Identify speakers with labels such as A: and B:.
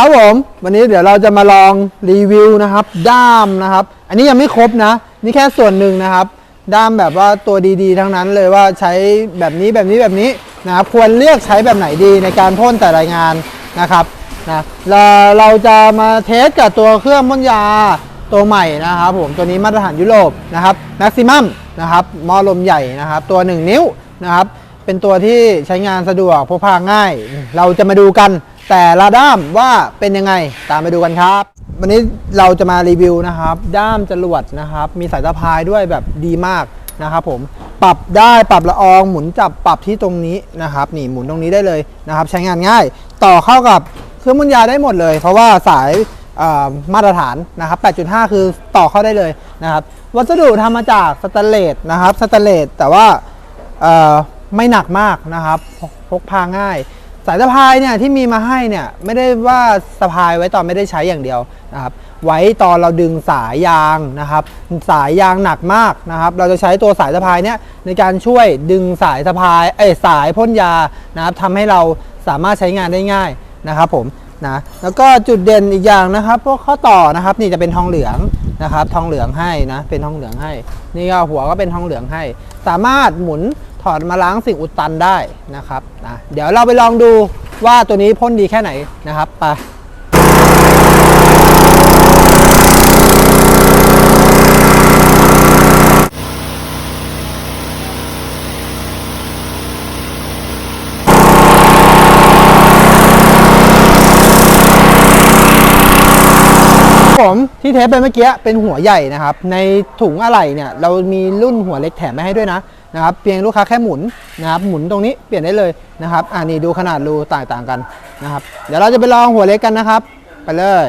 A: ครับผม วันนี้เดี๋ยวเราจะมาลองรีวิวนะครับ ด้ามนะครับ อันนี้ยังไม่ครบนะ นี่แค่ส่วนหนึ่งนะครับ ด้ามแบบว่าตัวดีๆ ทั้งนั้นเลยว่าใช้แบบนี้แบบนี้แบบนี้นะครับ ควรเลือกใช้แบบไหนดีในการพ่นแต่ละงานนะครับนะเราเราจะมาเทสกับตัวเครื่องพ่นยาตัวใหม่นะครับผมตัวนี้มาตรฐานยุโรปนะครับ maximum นะครับหม้อลมใหญ่นะครับ ตัว 1 นิ้วนะครับ เป็นตัวที่ใช้งานสะดวกพกพาง่าย เราจะมาดูกัน แต่ละด้ามว่าเป็นยังไงตามไปดูกันครับ วันนี้เราจะมารีวิวนะครับ ด้ามจรวดนะครับ มีสายสะพายด้วยแบบดีมากนะครับผมปรับได้ปรับละอองหมุนจับปรับที่ตรงนี้นะครับนี่หมุนตรงนี้ได้เลยนะครับ ใช้งานง่ายต่อเข้ากับเครื่องมือยาได้หมดเลย เพราะว่าสายมาตรฐานนะครับ 8.5 คือต่อเข้าได้เลยนะครับ วัสดุทำมาจากสแตนเลสนะครับสแตนเลสแต่ว่าไม่หนักมากนะครับ พกพาง่าย สายสะพายเนี่ยที่มีมาให้เนี่ยไม่ได้ว่าสะพายไว้ตอนไม่ได้ใช้อย่างเดียวนะครับไว้ตอนเราดึงสายยางนะครับ สายยางหนักมากนะครับ เราจะใช้ตัวสายสะพายเนี่ยในการช่วยดึงสายสะพายเอ้สายพ่นยานะครับทำให้เราสามารถใช้งานได้ง่ายนะครับผม นะแล้วก็จุดเด่นอีกอย่างนะครับพวกข้อต่อนะครับนี่จะเป็นทองเหลืองนะครับทองเหลืองให้นะเป็นทองเหลืองให้ นี่ก็หัวก็เป็นทองเหลืองให้ สามารถหมุนถอดมาล้างสิ่งอุดตันได้นะครับนะเดี๋ยวเราไปลองดูว่าตัวนี้พ่นดีแค่ไหนนะครับไป ผมที่เทปไปเมื่อกี้เป็นหัวใหญ่นะครับ ในถุงอะไหล่เนี่ยเรามีรุ่นหัวเล็กแถมมาให้ด้วยนะนะครับเพียงลูกค้าแค่หมุนนะครับหมุนตรงนี้เปลี่ยนได้เลยนะครับอ่านี่ดูขนาดรูต่างๆกันนะครับ เดี๋ยวเราจะไปลองหัวเล็กกันนะครับ ไปเลย